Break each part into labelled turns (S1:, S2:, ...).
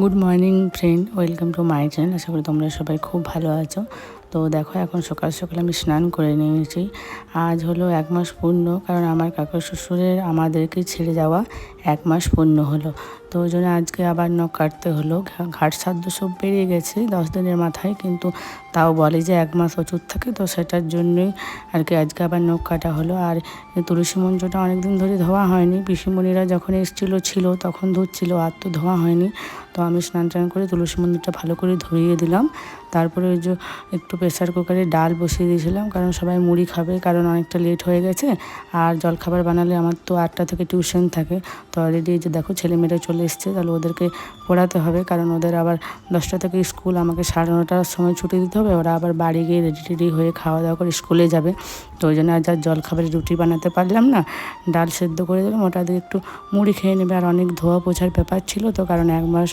S1: Good morning friend welcome to my channel আশা করি তোমরা সবাই খুব ভালো আছো। তো দেখো, এখন সকাল সকাল আমি স্নান করে নিয়েছি। আজ হলো এক মাস পূর্ণ, কারণ আমার কাকা শ্বশুরের আমাদেরকে ছেড়ে যাওয়া এক মাস পূর্ণ হলো। তো ওই জন্য আজকে আবার নখ কাটতে হলো। ঘাট সাধ্য সব বেরিয়ে গেছে দশ দিনের মাথায়, কিন্তু তাও বলে যে এক মাস ওষুধ থাকে, তো সেটার জন্যই আর কি আজকে আবার নখ কাটা হলো। আর তুলসী মঞ্চটা অনেকদিন ধরে ধোয়া হয়নি। পিসিমণিরা যখন এসেছিল, ছিল, তখন ধুচ্ছিল আর তো ধোয়া হয়নি। তো আমি স্নান টান করে তুলসী মন্দিরটা ভালো করে ধুইয়ে দিলাম। তারপরে ওই যে একটু প্রেসার কুকারে ডাল বসিয়ে দিয়েছিলাম, কারণ সবাই মুড়ি খাবে, কারণ অনেকটা লেট হয়ে গেছে। আর জলখাবার বানালে আমার তো আটটা থেকে টিউশন থাকে। তো অলরেডি যে দেখো ছেলে মেয়েরা চলে এসছে, তাহলে ওদেরকে পড়াতে হবে। কারণ ওদের আবার দশটা থেকে স্কুল, আমাকে সাড়ে নটার সময় ছুটি দিতে হবে। ওরা আবার বাড়ি গিয়ে রেডি টেডি হয়ে খাওয়া দাওয়া করে স্কুলে যাবে। তো ওই জন্য আজ আর জলখাবারের রুটি বানাতে পারলাম না, ডাল সেদ্ধ করে দিলাম। ওটা দিয়ে একটু মুড়ি খেয়ে নেবে। আর অনেক ধোয়া পোছার ব্যাপার ছিল তো, কারণ এক মাস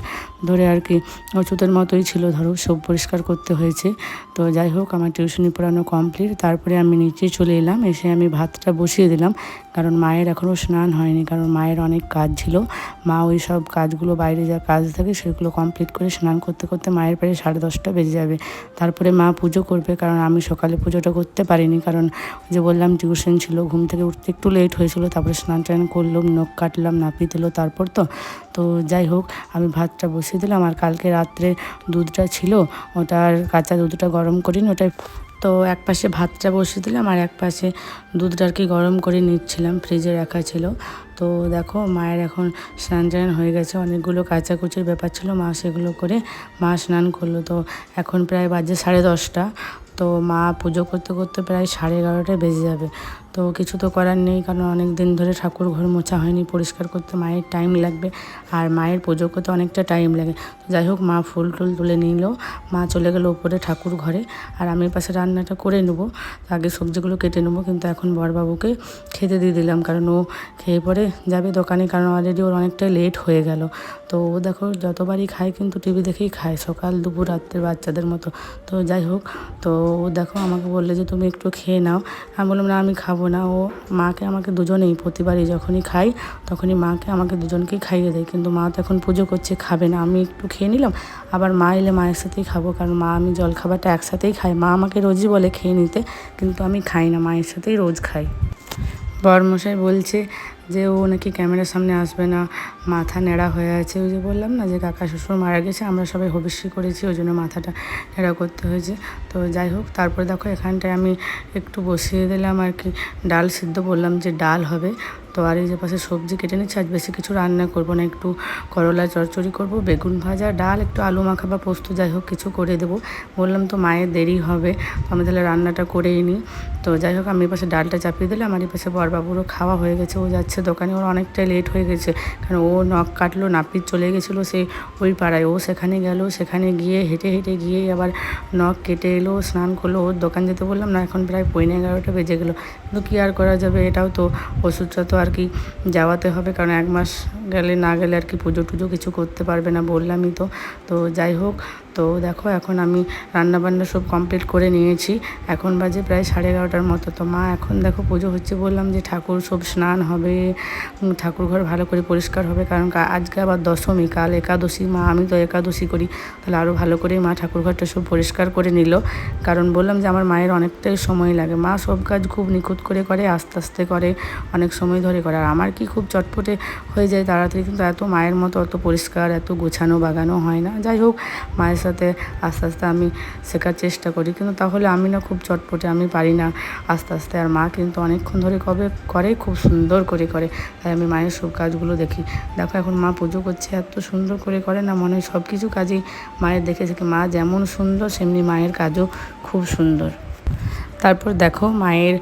S1: ধরে আর কি ওষুধের মতোই ছিল। ধরো সব পরিষ্কার করতে হয়েছে। তো যাই হোক, আমার টিউশনি পড়ানো কমপ্লিট তারপরে আমি নিচে চলে এলাম। এসে আমি ভাতটা বসিয়ে দিলাম। কারণ মায়ের এখনও স্নান হয়নি। কারণ মায়ের অনেক কাজ ছিল। মা ওই সব কাজগুলো বাইরে যা কাজ থাকে সেগুলো কমপ্লিট করে স্নান করতে করতে মায়ের প্রায় সাড়ে দশটা বেজে যাবে। তারপরে মা পুজো করবে কারণ আমি সকালে পুজোটা করতে পারিনি কারণ যে বললাম টিউশন ছিল, ঘুম থেকে উঠতে একটু লেট হয়েছিল, তারপরে স্নান টান করলাম, নখ কাটলাম নাপিয়ে দিল তারপর তো। তো যাই হোক, আমি ভাতটা বসিয়ে দিলাম আর কালকে রাত্রে দুধটা ছিল, ওটার কাঁচা দুধটা গরম করিনি ওটাই তো এক পাশে ভাতটা বসিয়ে দিলাম আর এক পাশে দুধটা আর কি গরম করে নিচ্ছিলাম, ফ্রিজে রাখা ছিল। তো দেখো মায়ের এখন স্নান টান হয়ে গেছে, অনেকগুলো কাচাকুচির ব্যাপার ছিল, মা সেগুলো করে মা স্নান করল। তো এখন প্রায় বাজে সাড়ে দশটা। তো মা পুজো করতে করতে প্রায় সাড়ে এগারোটায় বেজে যাবে। তো কিছু তো করার নেই, কারণ অনেক দিন ধরে ঠাকুর ঘর মোছা হয়নি, পরিষ্কার করতে মায়ের টাইম লাগবে আর মায়ের পুজো করতে অনেকটা টাইম লাগে। যাই হোক, মা ফুল টুল তুলে নিল, মা চলে গেল উপরে ঠাকুর ঘরে আর আমি পাশে রান্নাটা করে নেব। আগে সবজিগুলো কেটে নেব, কিন্তু এখন বরবাবুকে খেতে দিয়ে দিলাম, কারণ ও খেয়ে পরে যাবে দোকানে, কারণ অলরেডি ওর অনেকটা লেট হয়ে গেল। তো ও দেখো যতবারই খায় কিন্তু টিভি দেখেই খায়, সকাল, দুপুর, রাত্রে বাচ্চাদের মতো। তো যাই হোক, তো ও দেখো আমাকে বললে যে তুমি একটু খেয়ে নাও। আমি বললাম, না, আমি খাব না। ও মাকে আমাকে দুজনেই প্রতিবারই যখনই খাই, তখনই মাকে আমাকে দুজনকেই খাইয়ে দেয়। কিন্তু মা তো এখন পুজো করছে, খাবে না। আমি একটু খেয়ে নিলাম, আবার মা এলে মায়ের সাথেই খাব, কারণ মা, আমি জল খাবারটা একসাথেই খাই। মা আমাকে রোজই বলে খেয়ে নিতে, কিন্তু আমি খাই না, মায়ের সাথেই রোজ খাই। বরমশাই বলছে যে ও নাকি ক্যামেরার সামনে আসবে না, মাথা নেড়া হয়ে আছে। ওই যে বললাম না যে কাকা শ্বশুর মারা গেছে, আমরা সবাই হবিষ্যি করেছি, ওই জন্য মাথাটা নেড়া করতে হয়েছে। তো যাই হোক, তারপরে দেখো এখানটায় আমি একটু বসিয়ে দিলাম আর কি। ডাল সিদ্ধ বললাম যে ডাল হবে তো আর এই যে পাশে সবজি কেটে নিচ্ছে, আজ বেশি কিছু রান্না করব না, একটু করলা চচ্চড়ি করব, বেগুন ভাজা, ডাল, একটু আলু মাখা বা পোস্ত, যাই হোক কিছু করে দেবো। বললাম তো মায়ের দেরি হবে আমি তাহলে রান্নাটা করেই নিই। তো যাই হোক, আমি পাশে ডালটা চাপিয়ে দিলাম আমার এই পাশে বরবাবুরও খাওয়া হয়ে গেছে, ও যাচ্ছে দোকানে, ওর অনেকটাই লেট হয়ে গেছে, কারণ ও নখ কাটলো, নাপিত চলে গেছিল সেই ওই পাড়ায়, ও সেখানে গেল, সেখানে গিয়ে হেঁটে হেঁটে গিয়েই আবার নখ কেটে এলো, স্নান করল, ওর দোকান যেতে বললাম না, এখন প্রায় পৌনে এগারোটা বেজে গেলো, কিন্তু কী আর করা যাবে, এটাও তো ওষুধটা তো আর কি যাওয়াতে হবে, কারণ এক মাস গেলে না গেলে আর কি পুজো টুজো কিছু করতে পারবে না বললামই তো। তো যাই হোক তো দেখো, এখন আমি রান্না বান্না সব কমপ্লিট করে নিয়েছি। এখন বাজে প্রায় সাড়ে এগারোটার মতো। তো মা, এখন দেখো, পুজো হচ্ছে বললাম যে ঠাকুর সব স্নান হবে ঠাকুর ঘর ভালো করে পরিষ্কার হবে। কারণ আজকে আবার দশমী, কাল একাদশী, মা, আমি তো একাদশী করি। তাহলে আরও ভালো করে মা ঠাকুর ঘরটা সব পরিষ্কার করে নিল। কারণ বললাম যে আমার মায়ের অনেকটাই সময় লাগে। মা সব কাজ খুব নিখুঁত করে করে, আস্তে আস্তে করে, অনেক সময় ধরে করে। আর আমার কি খুব চটপটে হয়ে যায় তাড়াতাড়ি, কিন্তু এত মায়ের মতো অত পরিষ্কার, এত গোছানো বাগানো হয় না। যাই হোক, মায়ের সাথে আস্তে আস্তে আমি শেখার চেষ্টা করি। কিন্তু তাহলে আমি না খুব চটপটে আমি পারি না। আস্তে আস্তে আর মা কিন্তু অনেকক্ষণ ধরে কবে করে, খুব সুন্দর করে করে। তাই আমি মায়ের সব কাজগুলো দেখি। দেখো এখন মা পুজো করছে, এত সুন্দর করে করে না মনে হয় সব কিছু কাজেই মায়ের দেখে দেখে মা যেমন সুন্দর, সেমনি মায়ের কাজও খুব সুন্দর। তারপর দেখো মায়ের,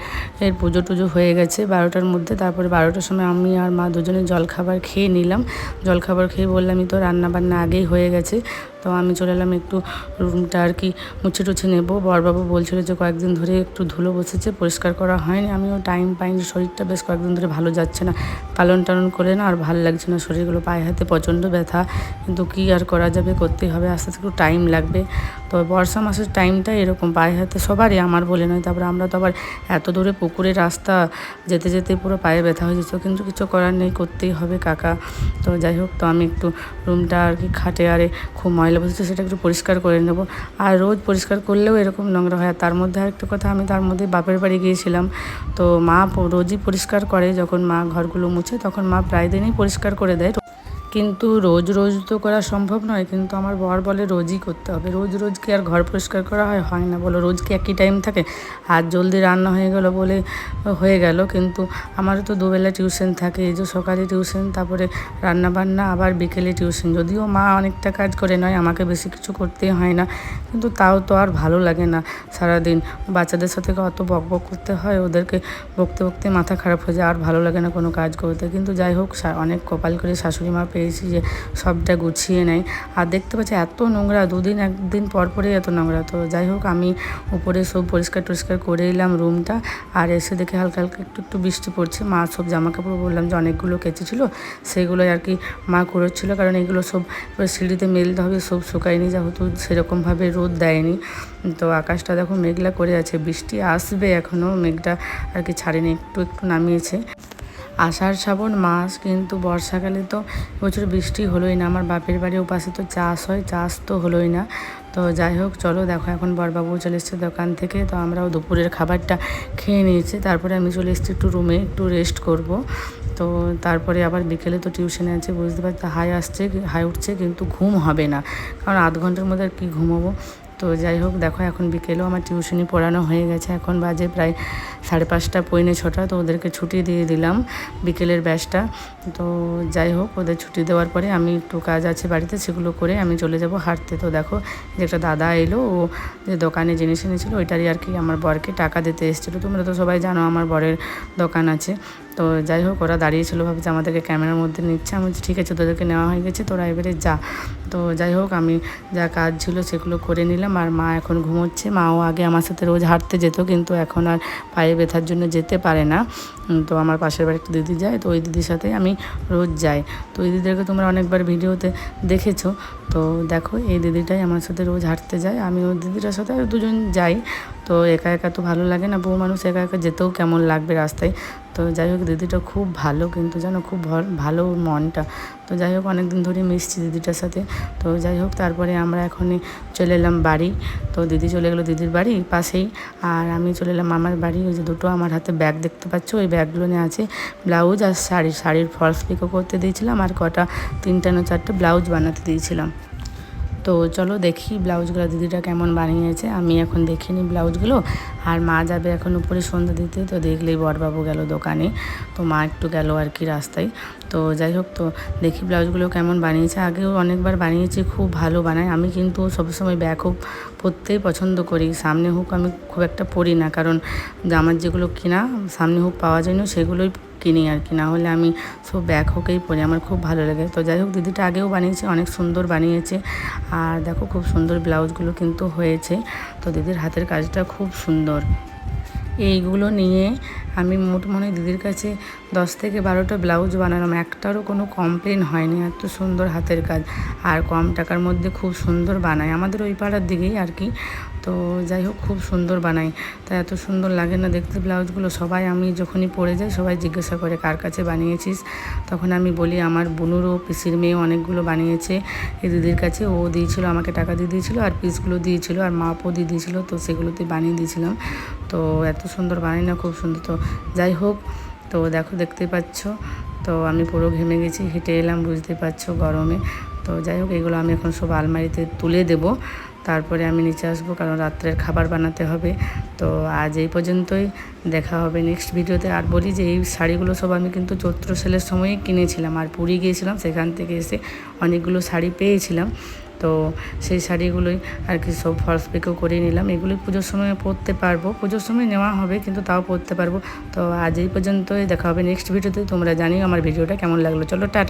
S1: এর পুজো টুজো হয়ে গেছে বারোটার মধ্যে। তারপরে বারোটার সময় আমি আর মা দুজনে জলখাবার খেয়ে নিলাম। জলখাবার খেয়ে বললামই তো রান্না বান্না আগেই হয়ে গেছে। তো আমি চলে এলাম একটু রুমটা আর কি মুছে টুছে নেব। বরবাবু বলছিল যে কয়েকদিন ধরে একটু ধুলো বসেছে, পরিষ্কার করা হয়নি। আমিও টাইম পাইনি, শরীরটা বেশ কয়েকদিন ধরে ভালো যাচ্ছে না। পালন টালন করে না আর ভালো লাগছে না, শরীরগুলো পায়ে হাতে প্রচণ্ড ব্যথা। কিন্তু কী আর করা যাবে করতেই হবে, আস্তে আস্তে একটু টাইম লাগবে। তো বর্ষা মাসের টাইমটা এরকম, পায়ে হাতে সবারই, আমার বলে নয়। তারপরে আমরা তো আবার এত দূরে পুকুরে রাস্তা, যেতে যেতে পুরো পায়ে ব্যথা হয়ে যেত কিন্তু কিছু করার নেই, করতেই হবে কাকা। তো যাই হোক, তো আমি একটু রুমটা আর কি খাটে আরে খুব ময়লা বসেছে সেটা একটু পরিষ্কার করে নেব। আর রোজ পরিষ্কার করলেও এরকম নোংরা হয়। তার মধ্যে আরেকটা কথা, আমি তার মধ্যে বাপের বাড়ি গিয়েছিলাম। তো মা রোজই পরিষ্কার করে, যখন মা ঘরগুলো মুছে, তখন মা প্রায় দিনই পরিষ্কার করে দেয়। কিন্তু রোজ রোজ তো করা সম্ভব নয়, কিন্তু আমার বর বলে রোজই করতে হবে। রোজ রোজ কি আর ঘর পরিষ্কার করা হয়? হয় না, বলো রোজ কি একই টাইম থাকে? আর জলদি রান্না হয়ে গেল বলে হয়ে গেল, কিন্তু আমারও তো দুবেলা টিউশন থাকে, এই যে সকালে টিউশন তারপরে রান্না বান্না আবার বিকেলে টিউশন যদিও মা অনেকটা কাজ করে নয়, আমাকে বেশি কিছু করতেই হয় না, কিন্তু তাও তো আর ভালো লাগে না সারাদিন। বাচ্চাদের সাথে অত বক বক করতে হয়, ওদেরকে বকতে বকতে মাথা খারাপ হয়ে যায়, আর ভালো লাগে না কোনো কাজ করতে। কিন্তু যাই হোক অনেক কপাল করে শাশুড়ি মা পেয়েছি যে সবটা গুছিয়ে নেয়। আর দেখতে পাচ্ছি এত নোংরা, দুদিন, একদিন পর পরেই এত নোংরা। তো যাই হোক, আমি উপরে সব পরিষ্কার টরিষ্কার করে এলাম রুমটা। আর এসে দেখে হালকা হালকা একটু একটু বৃষ্টি পড়ছে। মা সব জামা কাপড় বললাম যে অনেকগুলো কেচেছিল সেগুলো আর কি মা করেছিল। কারণ এগুলো সব সিঁড়িতে মেলতে হবে, সব শুকায়নি যেহেতু সেরকমভাবে রোদ দেয়নি। তো আকাশটা দেখো মেঘলা করে আছে, বৃষ্টি আসবে এখনও। মেঘটা আর কি ছাড়েনি, একটু একটু নামিয়েছে। আষাঢ় শ্রাবণ মাস কিন্তু বর্ষাকালে তো এবছর বৃষ্টি হলোই না। আমার বাপের বাড়ির ওপাশে তো চাষ হয়, চাষ তো হলোই না। তো যাই হোক, চলো দেখো এখন বরবাবু চলে এসছে দোকান থেকে। তো আমরাও দুপুরের খাবারটা খেয়ে নিয়েছি। তারপরে আমি চলে এসেছি একটু রুমে একটু রেস্ট করব। তো তারপরে আবার বিকেলে তো টিউশনে আছে, বুঝতে পারছি, হাই আসছে, হাই উঠছে, কিন্তু ঘুম হবে না। কারণ আধ ঘণ্টার মধ্যে আর কি ঘুমাবো? তো যাই হোক, দেখো এখন বিকেলেও আমার টিউশনি পড়ানো হয়ে গেছে। এখন বাজে প্রায় সাড়ে পাঁচটা, পৌনে ছটা, তো ওদেরকে ছুটি দিয়ে দিলাম বিকেলের ব্যাচটা। তো যাই হোক, ওদের ছুটি দেওয়ার পরে আমি একটু কাজ আছে বাড়িতে, সেগুলো করে আমি চলে যাব হাঁটতে। তো দেখো, যে একটা দাদা এলো, ও যে দোকানে জিনিস এনেছিলো, ওইটারই আর কি আমার বরকে টাকা দিতে এসেছিল। তোমরা তো সবাই জানো আমার বরের দোকান আছে। তো যাই হোক, ওরা দাঁড়িয়েছিল, ভাবছে আমাদেরকে ক্যামেরার মধ্যে নিচ্ছে। আমি ঠিক আছে, তোদেরকে নেওয়া হয়ে গেছে, তোরা এবারে যা। তো যাই হোক, আমি যা কাজ ছিল সেগুলো করে নিলাম। আর মা এখন ঘুমোচ্ছে। মাও আগে আমার সাথে রোজ হাঁটতে যেত, কিন্তু এখন আর পায়ে ব্যথার জন্য যেতে পারে না। তো আমার পাশের বাড়ি একটা দিদি যায়, তো ওই দিদির সাথে আমি রোজ যাই। তো ওই দিদিদেরকে তোমরা অনেকবার ভিডিওতে দেখেছ। তো দেখো, এই দিদিটাই আমার সাথে রোজ হাঁটতে যায়, আমি ওই দিদিটার সাথে দুজন যাই। তো একা একা তো ভালো লাগে না বউ মানুষ একা একা যেতেও কেমন লাগবে রাস্তায়। তো যাই হোক, দিদিটা খুব ভালো কিন্তু যেন খুব ভল- মনটা। তো যাই হোক অনেক দিন ধরে মিশছি দিদিটার সাথে। তো যাই হোক, তারপরে আমরা এখনই চলে এলাম বাড়ি। তো দিদি চলে গেলো দিদির বাড়ি পাশেই। আর আমি চলে এলাম আমার বাড়ি। ওই যে দুটো আমার হাতে ব্যাগ দেখতে পাচ্ছ, ওই ব্যাগগুলো নিয়ে আছে। ব্লাউজ আর শাড়ি। শাড়ির ফলস পিকো করতে দিয়েছিলাম আর কটা, তিনটা না চারটে ব্লাউজ বানাতে দিয়েছিলাম। তো চলো দেখি ব্লাউজগুলো, দিদিটা কেমন বানিয়েছে। আমি এখন দেখিনি ব্লাউজগুলো। আর মা যাবে এখন উপরে সন্ধ্যা দিতে, তো দেখলেই বরবাবু গেল দোকানে। তো মা একটু গেল আর কি রাস্তায়। তো যাই হোক, তো দেখি ব্লাউজগুলো কেমন বানিয়েছে। আগেও অনেকবার বানিয়েছি, খুব ভালো বানায়। আমি কিন্তু সবসময় ব্যাগ হোক পরতেই পছন্দ করি। সামনে হোক আমি খুব একটা পরি না। কারণ আমার যেগুলো কিনা, সামনে হোক পাওয়া যায় না, সেগুলোই কিনি আর কি? না হলে আমি সব ব্যাগ হোকেই পরি, আমার খুব ভালো লাগে। তো যাই হোক, দিদিটা আগেও বানিয়েছে, অনেক সুন্দর বানিয়েছে। আর দেখো, খুব সুন্দর ব্লাউজগুলো কিন্তু হয়েছে। তো দিদির হাতের কাজটা খুব সুন্দর। এইগুলো নিয়ে আমি মোট মনে দিদির কাছে দশ থেকে বারোটা ব্লাউজ বানালাম। একটারও কোনো কমপ্লেন হয়নি, এত সুন্দর হাতের কাজ। আর কম টাকার মধ্যে খুব সুন্দর বানায়। আমাদের ওই পাড়ার দিকেই আর কি। তো যাই হোক, খুব সুন্দর বানাই। তা এত সুন্দর লাগে না দেখতে। ব্লাউজগুলো সবাই আমি যখনই পরে যাই, সবাই জিজ্ঞাসা করে, কার কাছে বানিয়েছিস? তখন আমি বলি, আমার বোনুরও পিসির মেয়ে অনেকগুলো বানিয়েছে। এই দিদির কাছে ও দিয়েছিল, আমাকে টাকা দিয়ে দিয়েছিল, আর পিসগুলো দিয়েছিল, আর মাপও দিয়ে দিয়েছিল, তো সেগুলোতে বানিয়ে দিয়েছিলাম। তো এত সুন্দর বানাই না, খুব সুন্দর। তো যাই হোক, তো দেখো, দেখতে পাচ্ছ? তো আমি পুরো ঘেমে গেছি, হেঁটে এলাম, বুঝতে পারছ গরমে। তো যাই হোক, এগুলো আমি এখন সব আলমারিতে তুলে দেব। তারপরে আমি নিচে আসব, কারণ রাত্রের খাবার বানাতে হবে। তো আজ এই পর্যন্তই, দেখা হবে নেক্সট ভিডিওতে আর বলি যে, এই শাড়িগুলো সব আমি কিন্তু চৈত্র সেলের সময়ই কিনেছিলাম। আর পুরী গিয়েছিলাম, সেখান থেকে এসে অনেকগুলো শাড়ি পেয়েছিলাম। তো সেই শাড়িগুলোই আর কি সব ফলস পিকও করে নিলাম। এগুলি পুজোর সময় পরতে পারব। পুজোর সময় নেওয়া হবে, কিন্তু তাও পরতে পারব। তো আজ এই পর্যন্তই, দেখা হবে নেক্সট ভিডিওতে তোমরা জানিও আমার ভিডিওটা কেমন লাগল। চলো, টাটা।